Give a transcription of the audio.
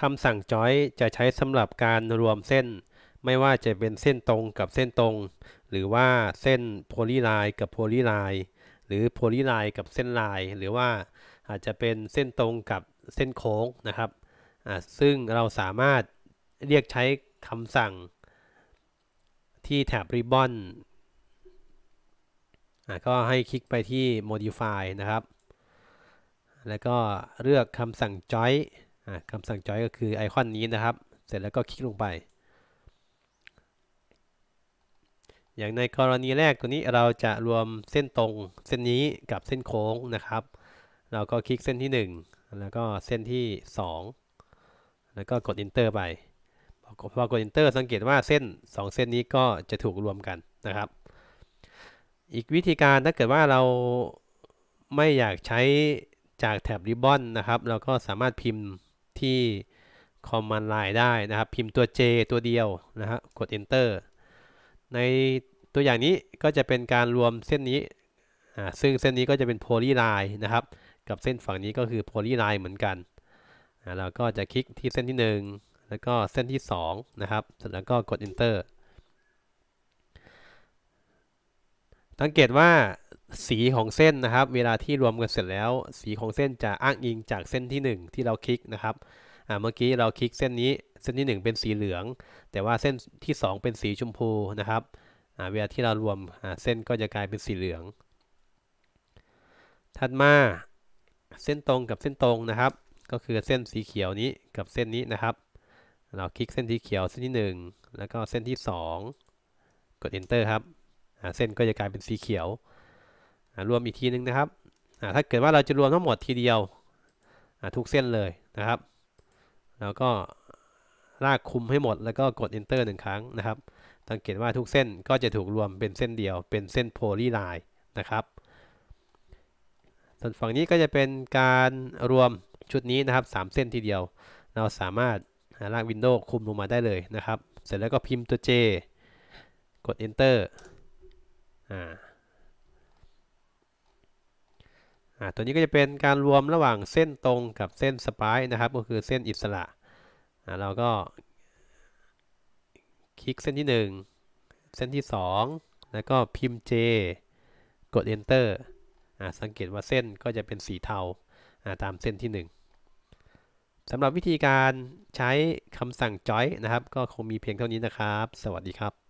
คำสั่ง join จะใช้สำหรับการรวมเส้น ไม่ว่าจะเป็นเส้นตรงกับเส้นตรง หรือว่าเส้นโพลีไลน์กับโพลีไลน์หรือโพลีไลน์กับเส้นลาย หรือว่าอาจจะเป็นเส้นตรงกับเส้นโค้งนะครับอ่าซึ่งเราสามารถเรียกใช้คำสั่งที่แท็บ Ribbon อ่าก็ให้คลิกไปที่ modify นะครับ แล้วก็เลือกคำสั่ง join คำสั่ง join ก็คือไอคอนนี้นะครับ เสร็จแล้วก็คลิกลงไป อย่างในกรณีแรกตัวนี้เราจะรวมเส้นตรงเส้นนี้กับเส้นโค้งนะครับ เราก็คลิกเส้นที่ 1 แล้วก็เส้นที่ 2 แล้วก็กด enter ไปพอกด enter สังเกตว่าเส้น 2 เส้นนี้ก็จะถูกรวมกันนะครับ อีกวิธีการถ้าเกิดว่าเราไม่อยากใช้จากแท็บ Ribbon นะครับ เราก็สามารถพิมพ์ ที่ Command Line ได้นะครับ พิมพ์ตัว J ตัวเดียวนะครับกด enter ในตัวอย่างนี้ก็จะเป็นการรวมเส้นนี้ซึ่งเส้นนี้ก็จะเป็นโพลีไลน์นะครับ กับเส้นฝั่งนี้ก็คือโพลีไลน์เหมือนกันเราก็จะคลิกที่เส้นที่ 1 แล้วก็เส้นที่ 2 นะครับเสร็จแล้วก็กด enter สังเกตว่า สีของเส้นนะครับ เวลาที่รวมกันเสร็จแล้ว สีของเส้นจะอ้างอิงจากเส้นที่ 1 ที่เราคลิกนะครับเมื่อกี้เราคลิกเส้นนี้เส้นที่ 1 เป็นสีเหลือง แต่ว่าเส้นที่ 2 เป็นสีชมพูนะครับเวลาที่เรารวมเส้นก็จะกลายเป็นสีเหลือง ถัดมาเส้นตรงกับเส้นตรงนะครับ ก็คือเส้นสีเขียวนี้กับเส้นนี้นะครับ เราคลิกเส้นสีเขียวเส้นที่ 1 แล้วก็เส้นที่ 2 กด enter ครับเส้นก็จะกลายเป็นสีเขียว รวมอีกทีนึงนะครับถ้าเกิดว่าเราจะรวมทั้งหมดทีเดียวทุกเส้นเลยนะครับ แล้วก็ลากคุมให้หมดแล้วก็กด enter หนึ่งครั้งนะครับสังเกตว่าทุกเส้นก็จะถูกรวมเป็นเส้นเดียวเป็นเส้นโพลีไลน์นะครับ ส่วนฝั่งนี้ก็จะเป็นการรวมชุดนี้นะครับ 3 เส้นทีเดียว เราสามารถลากวินโดว์คุมลงมาได้เลยนะครับ เสร็จแล้วก็พิมพ์ตัว J กด enter อ่าอ่า ตัวนี้ก็จะเป็นการรวมระหว่างเส้นตรงกับเส้นสปายนะครับ ก็คือเส้นอิสระอ่าเราก็ คลิกเส้นที่ 1 เส้นที่ 2 แล้วก็พิมพ์ J กด enter อ่าสังเกตว่าเส้นก็จะเป็นสีเทาอ่าตามเส้นที่ 1สำหรับวิธีการใช้คำสั่ง join นะครับ ก็คงมีเพียงเท่านี้นะครับ สวัสดีครับ